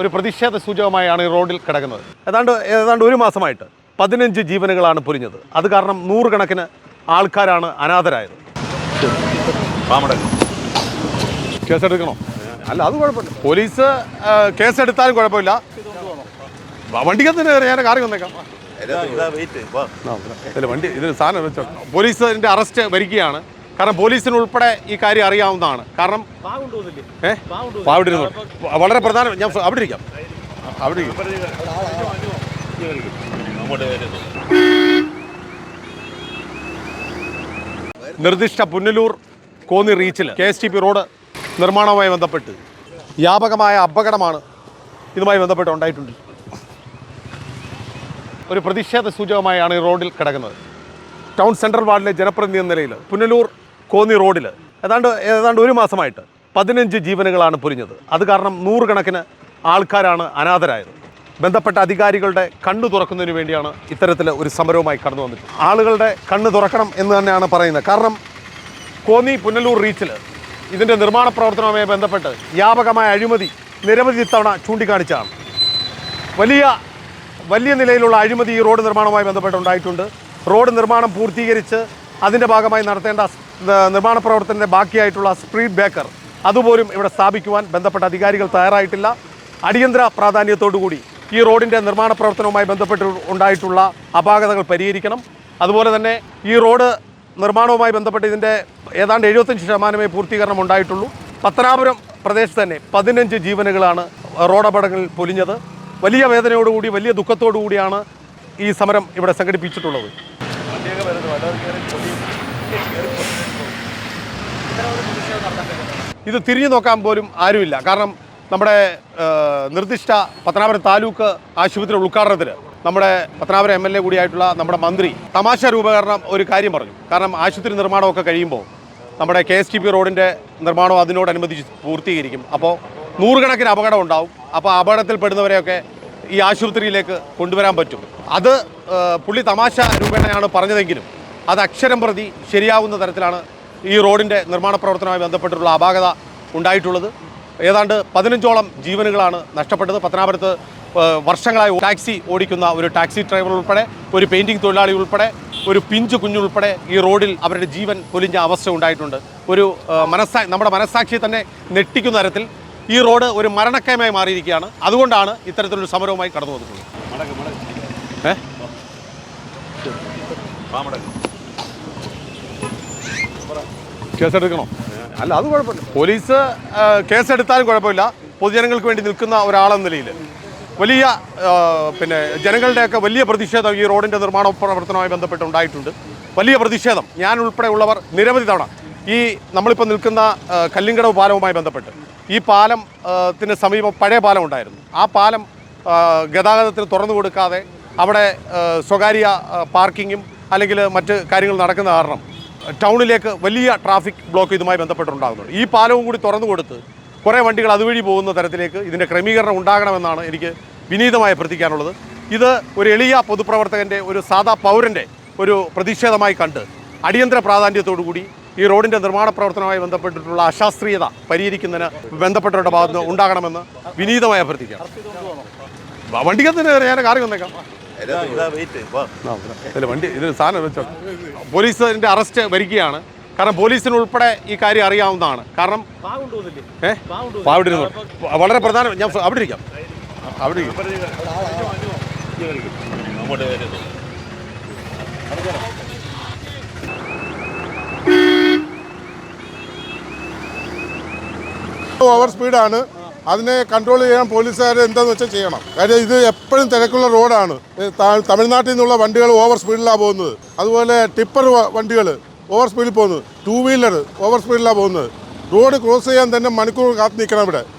ഒരു പ്രതിഷേധ സൂചകമായാണ് ഈ റോഡിൽ കിടക്കുന്നത്. ഏതാണ്ട് ഏതാണ്ട് ഒരു മാസമായിട്ട് പതിനഞ്ച് ജീവനുകളാണ് പൊരിഞ്ഞത് അത് കാരണം നൂറുകണക്കിന് ആൾക്കാരാണ് അനാഥരായത്. കേസെടുക്കണോ? അല്ല അത് കുഴപ്പമില്ല. പോലീസ് കേസെടുത്താലും കുഴപ്പമില്ല. വണ്ടി വണ്ടിക്കത്തിന് ഞാൻ കാറി വന്നേക്കാം. വണ്ടി ഇതിന് സാധനം വെച്ചോ. പോലീസിന്റെ അറസ്റ്റ് വരികയാണ്. കാരണം പോലീസിന് ഉൾപ്പെടെ ഈ കാര്യം അറിയാവുന്നതാണ്. കാരണം ഏഹ് അവിടെ ഇരുന്നു വളരെ പ്രധാന ഞാൻ അവിടെ ഇരിക്കാം. അവിടെ നിർദ്ദിഷ്ട Punalur Konni റീച്ചിൽ K S T P road നിർമ്മാണവുമായി ബന്ധപ്പെട്ട് വ്യാപകമായ അപകടമാണ് ഇതുമായി ബന്ധപ്പെട്ട് ഉണ്ടായിട്ടുണ്ട്. ഒരു പ്രതിഷേധ സൂചകമായാണ് ഈ റോഡിൽ കിടക്കുന്നത്. ടൗൺ സെൻട്രൽ വാർഡിലെ ജനപ്രതിനിധി എന്ന നിലയിൽ പുനലൂർ കോന്നി റോഡിൽ ഏതാണ്ട് ഏതാണ്ട് ഒരു മാസമായിട്ട് പതിനഞ്ച് ജീവനുകളാണ് പൊലിഞ്ഞത്. അത് കാരണം നൂറുകണക്കിന് ആൾക്കാരാണ് അനാഥരായത്. ബന്ധപ്പെട്ട അധികാരികളുടെ കണ്ണു തുറക്കുന്നതിന് വേണ്ടിയാണ് ഇത്തരത്തിൽ ഒരു സമരവുമായി കടന്നു വന്നത്. ആളുകളുടെ കണ്ണ് തുറക്കണം എന്ന് തന്നെയാണ് പറയുന്നത്. കാരണം കോന്നി പുനലൂർ റീച്ചിൽ ഇതിന്റെ നിർമ്മാണ പ്രവർത്തനവുമായി ബന്ധപ്പെട്ട് വ്യാപകമായ അഴിമതി നിരവധി തവണ ചൂണ്ടിക്കാണിച്ചാണ് വലിയ വലിയ നിലയിലുള്ള അഴിമതി ഈ റോഡ് നിർമ്മാണവുമായി ബന്ധപ്പെട്ട് ഉണ്ടായിട്ടുണ്ട് റോഡ് നിർമ്മാണം പൂർത്തീകരിച്ച് അതിന്റെ ഭാഗമായി നടത്തേണ്ട നിർമ്മാണ പ്രവർത്തനത്തിന്റെ ബാക്കിയായിട്ടുള്ള സ്പ്രീഡ് ബേക്കർ അതുപോലും ഇവിടെ സ്ഥാപിക്കുവാൻ ബന്ധപ്പെട്ട അധികാരികൾ തയ്യാറായിട്ടില്ല. അടിയന്തര പ്രാധാന്യത്തോടുകൂടി ഈ റോഡിന്റെ നിർമ്മാണ പ്രവർത്തനവുമായി ബന്ധപ്പെട്ട് ഉണ്ടായിട്ടുള്ള അപാകതകൾ പരിഹരിക്കണം. അതുപോലെ തന്നെ ഈ റോഡ് നിർമ്മാണവുമായി ബന്ധപ്പെട്ട് ഇതിന്റെ ഏതാണ്ട് എഴുപത്തഞ്ച് ശതമാനമേ പൂർത്തീകരണം ഉണ്ടായിട്ടുള്ളൂ. പത്തനാപുരം പ്രദേശത്ത് തന്നെ പതിനഞ്ച് ജീവനുകളാണ് റോഡ് അപകടങ്ങളിൽ പൊലിഞ്ഞത്. വലിയ വേദനയോടുകൂടി വലിയ ദുഃഖത്തോടു കൂടിയാണ് ഈ സമരം ഇവിടെ സംഘടിപ്പിച്ചിട്ടുള്ളത്. ഇത് തിരിഞ്ഞു നോക്കാൻ പോലും ആരുമില്ല. കാരണം നമ്മുടെ നിർദ്ദിഷ്ട പത്തനാപുരം താലൂക്ക് ആശുപത്രി ഉദ്ഘാടനത്തിന് നമ്മുടെ പത്തനാപുരം എം എൽ എ കൂടിയായിട്ടുള്ള നമ്മുടെ മന്ത്രി തമാശ രൂപകരണം ഒരു കാര്യം പറഞ്ഞു. കാരണം ആശുപത്രി നിർമ്മാണമൊക്കെ കഴിയുമ്പോൾ നമ്മുടെ കെ എസ് ടി പി റോഡിന്റെ നിർമ്മാണം അതിനോടനുബന്ധിച്ച് പൂർത്തീകരിക്കും. അപ്പോൾ നൂറുകണക്കിന് അപകടം ഉണ്ടാവും. അപ്പോൾ അപകടത്തിൽപ്പെടുന്നവരെയൊക്കെ ഈ ആശുപത്രിയിലേക്ക് കൊണ്ടുവരാൻ പറ്റും. അത് പുള്ളി തമാശ രൂപേണയാണ് പറഞ്ഞതെങ്കിലും അത് അക്ഷരം പ്രതി ശരിയാവുന്ന തരത്തിലാണ് ഈ റോഡിന്റെ നിർമ്മാണ പ്രവർത്തനവുമായി ബന്ധപ്പെട്ടിട്ടുള്ള അപാകത ഉണ്ടായിട്ടുള്ളത്. ഏതാണ്ട് പതിനഞ്ചോളം ജീവനുകളാണ് നഷ്ടപ്പെട്ടത്. പത്തനാപുരത്ത് വർഷങ്ങളായി ടാക്സി ഓടിക്കുന്ന ഒരു ടാക്സി ഡ്രൈവർ ഉൾപ്പെടെ ഒരു പെയിന്റിംഗ് തൊഴിലാളി ഉൾപ്പെടെ ഒരു പിഞ്ച് കുഞ്ഞുൾപ്പെടെ ഈ റോഡിൽ അവരുടെ ജീവൻ പൊലിഞ്ഞ അവസ്ഥ ഉണ്ടായിട്ടുണ്ട്. ഒരു മനസ്സാ നമ്മുടെ മനസ്സാക്ഷിയെ തന്നെ ഞെട്ടിക്കുന്ന തരത്തിൽ ഈ റോഡ് ഒരു മരണക്കയമായി മാറിയിരിക്കുകയാണ്. അതുകൊണ്ടാണ് ഇത്തരത്തിലൊരു സമരവുമായി കടന്നു വന്നിട്ടുള്ളത് ഏ? കേസെടുക്കണോ? അല്ല അത് കുഴപ്പമില്ല. പോലീസ് കേസെടുത്താലും കുഴപ്പമില്ല. പൊതുജനങ്ങൾക്ക് വേണ്ടി നിൽക്കുന്ന ഒരാളെന്ന നിലയിൽ. വലിയ പിന്നെ ജനങ്ങളുടെയൊക്കെ വലിയ പ്രതിഷേധം ഈ റോഡിന്റെ നിർമ്മാണ പ്രവർത്തനവുമായി ബന്ധപ്പെട്ട് ഉണ്ടായിട്ടുണ്ട്. വലിയ പ്രതിഷേധം. ഞാൻ ഉൾപ്പെടെയുള്ളവർ നിരവധി തവണ ഈ നമ്മളിപ്പോൾ നിൽക്കുന്ന കല്ലിങ്കടവ് പാലവുമായി ബന്ധപ്പെട്ട് ഈ പാലം ത്തിന് സമീപം പഴയ പാലം ഉണ്ടായിരുന്നു. ആ പാലം ഗതാഗതത്തിന് തുറന്നു കൊടുക്കാതെ അവിടെ സ്വകാര്യ പാർക്കിങ്ങും അല്ലെങ്കിൽ മറ്റ് കാര്യങ്ങൾ നടക്കുന്ന കാരണം ടൗണിലേക്ക് വലിയ ട്രാഫിക് ബ്ലോക്ക് ഇതുമായി ബന്ധപ്പെട്ടുണ്ടാകുന്നുണ്ട് ഈ പാലവും കൂടി തുറന്നു കൊടുത്ത് കുറേ വണ്ടികൾ അതുവഴി പോകുന്ന തരത്തിലേക്ക് ഇതിന്റെ ക്രമീകരണം ഉണ്ടാകണമെന്നാണ് എനിക്ക് വിനീതമായി അഭ്യർത്ഥിക്കാനുള്ളത്. ഇത് ഒരു എളിയ പൊതുപ്രവർത്തകന്റെ ഒരു സാധാ പൗരന്റെ ഒരു പ്രതിഷേധമായി കണ്ട് അടിയന്തര പ്രാധാന്യത്തോടു കൂടി ഈ റോഡിന്റെ നിർമ്മാണ പ്രവർത്തനവുമായി ബന്ധപ്പെട്ടിട്ടുള്ള അശാസ്ത്രീയത പരിഹരിക്കുന്നതിന് ബന്ധപ്പെട്ടവരുടെ ഭാഗത്ത് ഉണ്ടാകണമെന്ന് വിനീതമായി അഭ്യർത്ഥിക്കാം. വണ്ടിക്കത്തിന് ഞാൻ കാറി വന്നേക്കാം. ഇതിൽ വണ്ടി ഇതിൽ സാധനം വെച്ചോ. പോലീസിന്റെ അറസ്റ്റ് വരികയാണ്. കാരണം പോലീസിന് ഉൾപ്പെടെ ഈ കാര്യം അറിയാവുന്നതാണ്. കാരണം ഏ? അവിടെ ഇരുന്നു വളരെ പ്രധാന. ഞാൻ അവിടെ ഇരിക്കാം. അവിടെ ഇരിക്കാം. ഓവർ സ്പീഡാണ് അതിനെ കൺട്രോൾ ചെയ്യാൻ പോലീസുകാർ എന്താണെന്ന് വെച്ചാൽ ചെയ്യണം. കാര്യം ഇത് എപ്പോഴും തിരക്കുള്ള റോഡാണ്. തമിഴ്നാട്ടിൽ നിന്നുള്ള വണ്ടികൾ ഓവർ സ്പീഡിലാണ് പോകുന്നത്. അതുപോലെ ടിപ്പർ വണ്ടികൾ ഓവർ സ്പീഡിൽ പോകുന്നത്. ടൂ വീലർ ഓവർ സ്പീഡിലാണ് പോകുന്നത്. റോഡ് ക്രോസ് ചെയ്യാൻ തന്നെ മണിക്കൂർ കാത്തു നിൽക്കണം ഇവിടെ.